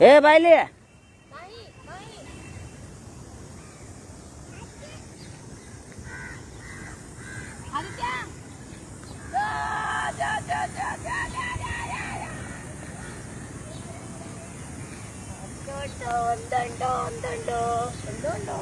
এ বাইলে ണ്ടോ ണ്ടോ ണ്ടോ ണ്ടോ ണ്ടോ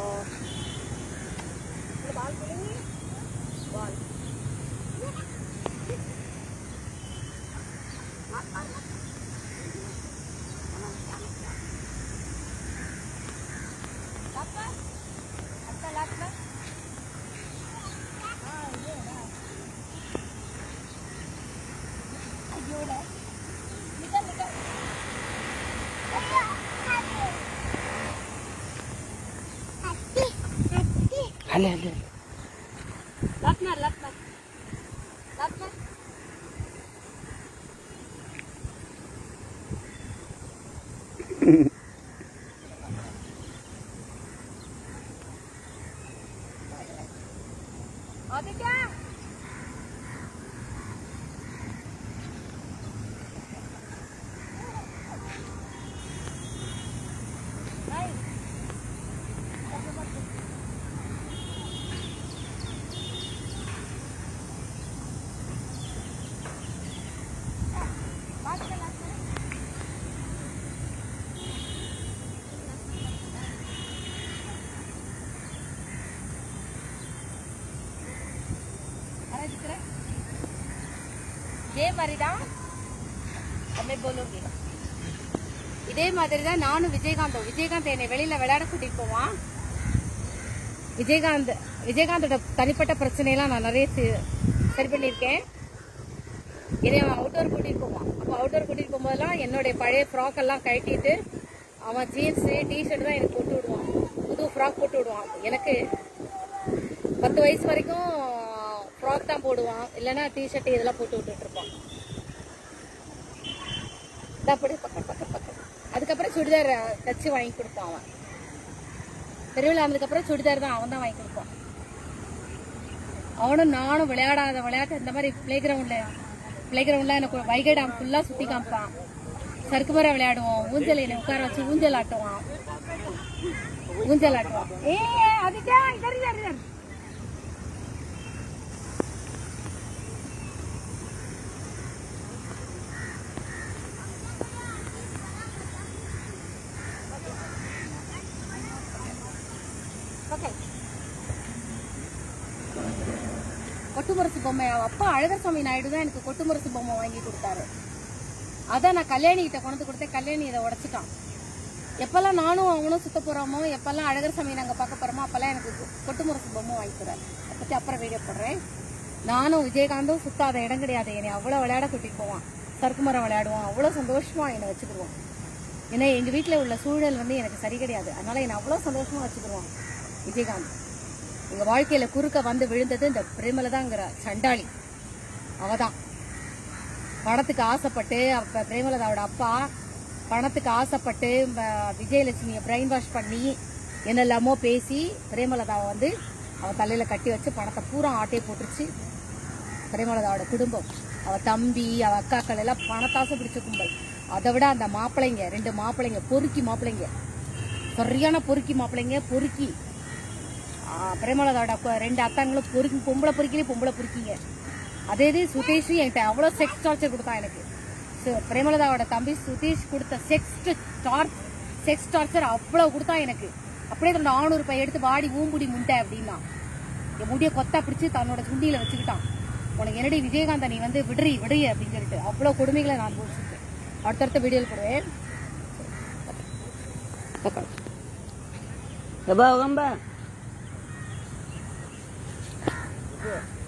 હાલે હાલે લાપના લાપના લાપના અબે ક્યાં இதே மாதிரிதான் தான் તમે இதே மாதிரி தான் நானும் விஜயகாந்தும் விஜயகாந்த் என்னை வெளியில் விளையாட கூட்டிகிட்டு போவான். விஜயகாந்த் விஜயகாந்தோட தனிப்பட்ட பிரச்சனையெல்லாம் நான் நிறைய சரி பண்ணியிருக்கேன். இதே அவன் அவுட்டோர் கூட்டிகிட்டு போவான். அப்போ அவுட்டோர் கூட்டிகிட்டு போகும்போதெல்லாம் என்னுடைய பழைய ஃப்ராக் எல்லாம் கட்டிட்டு அவன் ஜீன்ஸு டிஷர்ட் தான் எனக்கு போட்டு விடுவான். புது ஃப்ராக் போட்டு விடுவான். எனக்கு பத்து வயசு வரைக்கும் ஃப்ராக் தான் போடுவான். இல்லைன்னா டிஷர்ட் இதெல்லாம் போட்டு விட்டுட்டு இருப்பான். இந்தா அப்படி பக்கம் பக்கம் பக்கம் அதுக்கப்புறம் சுடிதார் தச்சு வாங்கி கொடுப்பான் அவன். தெருவில் ஆனதுக்கப்புறம் சுடிதார் தான் அவன் தான் வாங்கி கொடுப்பான். அவனும் நானும் விளையாடாத விளையாட்டு இந்த மாதிரி பிளே கிரவுண்டில் பிளே கிரவுண்டில் எனக்கு வைகை டேம் ஃபுல்லாக சுற்றி காமிப்பான். சறுக்கு மரம் விளையாடுவோம் ஊஞ்சல் என்னை உட்கார வச்சு ஊஞ்சல் ஆட்டுவான். ஊஞ்சல் ஆட்டுவான். ஏ அதுக்கா கொட்டுமுரசு பொம்மை. அவ அப்பா அழகர் சாமி நாயுடு தான் எனக்கு கொட்டுமுரசு பொம்மை வாங்கி கொடுத்தாரு. அதான் நான் கல்யாணி கிட்ட கொண்டு கொடுத்தேன். கல்யாணி இதை உடைச்சிட்டான். எப்பெல்லாம் நானும் அவனும் சுத்த போகிறோமோ எப்பெல்லாம் அழகர் சாமி நாங்க பார்க்க போறோமோ அப்பெல்லாம் எனக்கு கொ- கொட்டுமுரசு பொம்மை வாங்கி தராரு அதை பத்தி அப்புறம் வீடியோ போடுறேன். நானும் விஜயகாந்தும் சுத்தாத இடம் கிடையாது. என்னை அவ்வளோ விளையாட கூட்டிட்டு போவான். சறுக்கு மரம் விளையாடுவான். அவ்வளவு சந்தோஷமா என்னை வச்சுக்கிடுவோம் ஏன்னா எங்க வீட்டில் உள்ள சூழல் வந்து எனக்கு சரி கிடையாது. அதனால என்னை அவ்வளவு சந்தோஷமா வச்சுக்கிடுவான் விஜயகாந்த். எங்கள் வாழ்க்கையில் குறுக்க வந்து விழுந்தது இந்த பிரேமலதாங்கிற சண்டாளி. அவதான். பணத்துக்கு ஆசைப்பட்டு அப்போ பிரேமலதாவோட அப்பா பணத்துக்கு ஆசைப்பட்டு விஜயலட்சுமியை பிரெயின் வாஷ் பண்ணி என்னெல்லாமோ பேசி பிரேமலதாவை வந்து அவள் தலையில் கட்டி வச்சு பணத்தை பூரா ஆட்டே போட்டுருச்சு. பிரேமலதாவோட குடும்பம். அவள் தம்பி அவள் அக்காக்கள் எல்லாம் பணத்தாசை பிடிச்ச கும்பல். அதை விட அந்த மாப்பிள்ளைங்க ரெண்டு மாப்பிள்ளைங்க பொறுக்கி மாப்பிள்ளைங்க. சரியான பொறுக்கி மாப்பிள்ளைங்க பொறுக்கி. பிரேமலதாவோட ரெண்டு அத்தாங்களும் பொறுக்கி பொம்பளை பொறுக்கிலே பொம்பளை பொறுக்கிங்க. அதே இது சுதேஷும் என்கிட்ட அவ்வளோ செக்ஸ் டார்ச்சர் கொடுத்தான் எனக்கு. ஸோ பிரேமலதாவோட தம்பி சுதேஷ் கொடுத்த செக்ஸ் டார்ச் செக்ஸ் டார்ச்சர் அவ்வளோ கொடுத்தான் எனக்கு. அப்படியே தன்னோட ஆணூறு பை எடுத்து வாடி ஊம்புடி முண்டை அப்படின்னா. என் முடியை கொத்தா பிடிச்சி தன்னோட துண்டியில் வச்சுக்கிட்டான். உனக்கு என்னடி விஜயகாந்த நீ வந்து விடுறி விடு அப்படின்னு சொல்லிட்டு அவ்வளோ கொடுமைகளை நான் அனுபவிச்சிருக்கேன் அடுத்தடுத்த வீடியோவில் போடுவேன். Yeah.